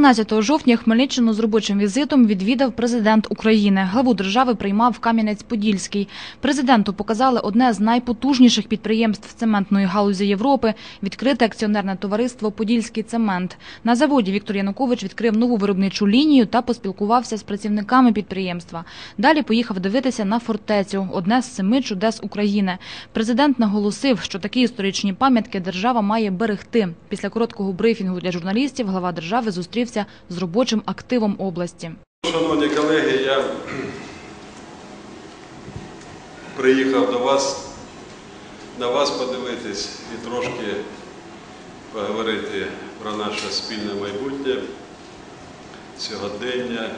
13 жовтня Хмельниччину з робочим візитом відвідав президент України. Главу держави приймав Кам'янець-Подільський. Президенту показали одне з найпотужніших підприємств цементної галузі Європи – відкрите акціонерне товариство «Подільський цемент». На заводі Віктор Янукович відкрив нову виробничу лінію та поспілкувався з працівниками підприємства. Далі поїхав дивитися на фортецю – одне з семи чудес України. Президент наголосив, що такі історичні пам'ятки держава має берегти. Після короткого брифінгу для журналістів глава держави зустрівся з робочим активом області. Шановні колеги, я приїхав до вас, на вас подивитись і трошки поговорити про наше спільне майбутнє, сьогодення.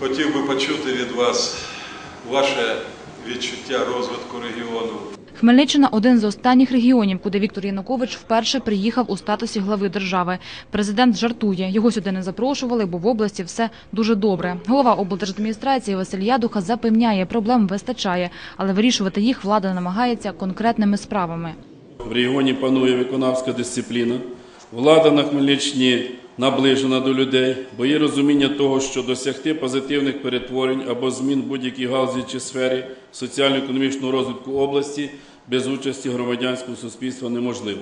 Хотів би почути від вас ваше відчуття розвитку регіону. Хмельниччина – один з останніх регіонів, куди Віктор Янукович вперше приїхав у статусі глави держави. Президент жартує. Його сюди не запрошували, бо в області все дуже добре. Голова облдержадміністрації Василь Ядуха запевняє, проблем вистачає, але вирішувати їх влада намагається конкретними справами. В регіоні панує виконавська дисципліна. Влада на Хмельниччині наближена до людей, бо є розуміння того, що досягти позитивних перетворень або змін будь-якій галузі чи сфері соціально-економічного розвитку області без участі громадянського суспільства неможливо.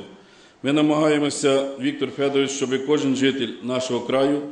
Ми намагаємося, Віктор Федорович, щоб кожен житель нашого краю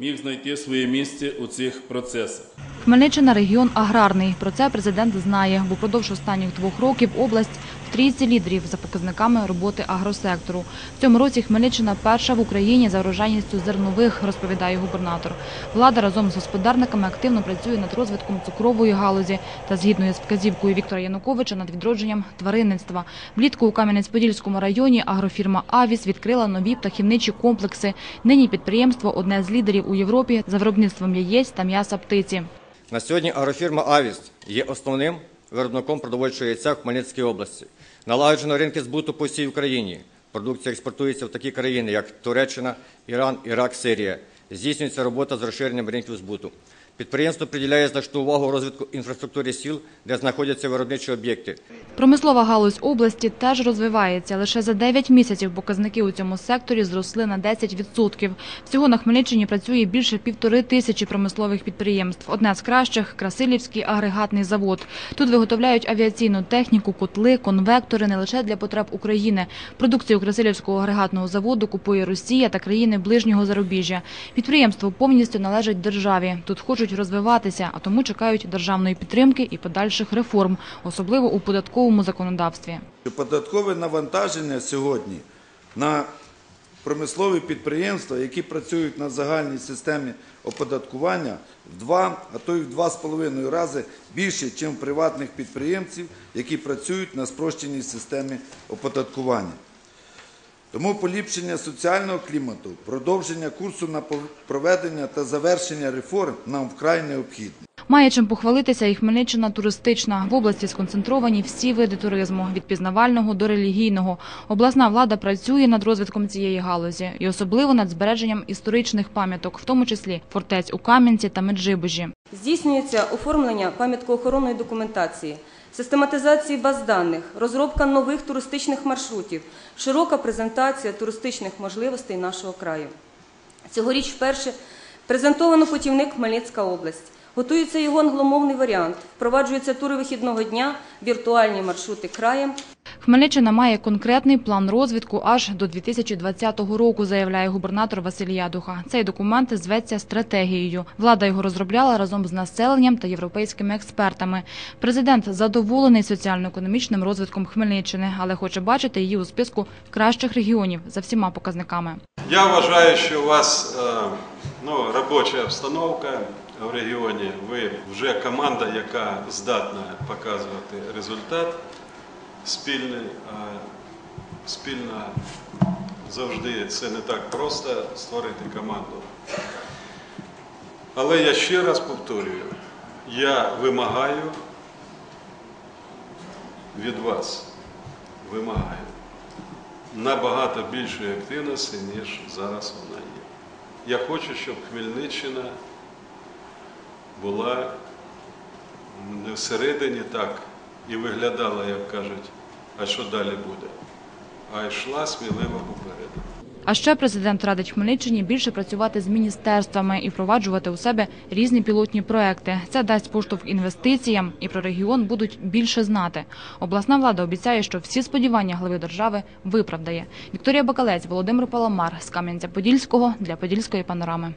міг знайти своє місце у цих процесах. Хмельниччина – регіон аграрний. Про це президент знає, бо впродовж останніх двох років область в трійці лідерів за показниками роботи агросектору. В цьому році Хмельниччина перша в Україні за врожайністю зернових, розповідає губернатор. Влада разом з господарниками активно працює над розвитком цукрової галузі та згідно із вказівкою Віктора Януковича над відродженням тваринництва. Влітку у Кам'янець-Подільському районі агрофірма «Авіс» відкрила нові птахівничі комплекси. Нині підприємство – одне з лідерів у Європі за виробництвом яєць та м'яса птиці. На сьогодні агрофірма «Авіс» є основним виробником продовольчого яйця в Хмельницькій області. Налагоджено ринки збуту по всій Україні. Продукція експортується в такі країни, як Туреччина, Іран, Ірак, Сирія. Здійснюється робота з розширенням ринків збуту. Підприємство приділяє значну увагу розвитку інфраструктури сіл, де знаходяться виробничі об'єкти. Промислова галузь області теж розвивається. Лише за 9 місяців показники у цьому секторі зросли на 10%. Всього на Хмельниччині працює більше півтори тисячі промислових підприємств. Одне з кращих – Красилівський агрегатний завод. Тут виготовляють авіаційну техніку, котли, конвектори не лише для потреб України. Продукцію Красилівського агрегатного заводу купує Росія та країни ближнього зарубіжжя. Підприємство повністю належить державі. Тут хочуть розвиватися, а тому чекають державної підтримки і подальших реформ, особливо у податковому законодавстві. Податкове навантаження сьогодні на промислові підприємства, які працюють на загальній системі оподаткування, в два, а то й в два з половиною рази більше, ніж приватних підприємців, які працюють на спрощеній системі оподаткування. Тому поліпшення соціального клімату, продовження курсу на проведення та завершення реформ нам вкрай необхідне. Має чим похвалитися і Хмельниччина туристична. В області сконцентровані всі види туризму – від пізнавального до релігійного. Обласна влада працює над розвитком цієї галузі і особливо над збереженням історичних пам'яток, в тому числі фортець у Кам'янці та Меджибужі. Здійснюється оформлення пам'яткоохоронної документації, систематизації баз даних, розробка нових туристичних маршрутів, широка презентація туристичних можливостей нашого краю. Цьогоріч вперше презентовано путівник Хмельницька область. Готується його англомовний варіант. Впроваджуються тури вихідного дня, віртуальні маршрути краєм. Хмельниччина має конкретний план розвитку аж до 2020 року, заявляє губернатор Василь Ядуха. Цей документ зветься стратегією. Влада його розробляла разом з населенням та європейськими експертами. Президент задоволений соціально-економічним розвитком Хмельниччини, але хоче бачити її у списку кращих регіонів за всіма показниками. Я вважаю, що у вас е, ну, робоча обстановка в регіоні. Ви вже команда, яка здатна показувати результат спільний. А спільно завжди це не так просто створити команду. Але я ще раз повторюю, я вимагаю від вас, вимагаю набагато більшої активності, ніж зараз вона є. Я хочу, щоб Хмельниччина була не всередині так і виглядала, як кажуть, а що далі буде, а йшла сміливо попереду. А ще президент радить Хмельниччині більше працювати з міністерствами і впроваджувати у себе різні пілотні проекти. Це дасть поштовх інвестиціям і про регіон будуть більше знати. Обласна влада обіцяє, що всі сподівання глави держави виправдає. Вікторія Бакалець, Володимир Паламар з Кам'янця-Подільського для Подільської панорами.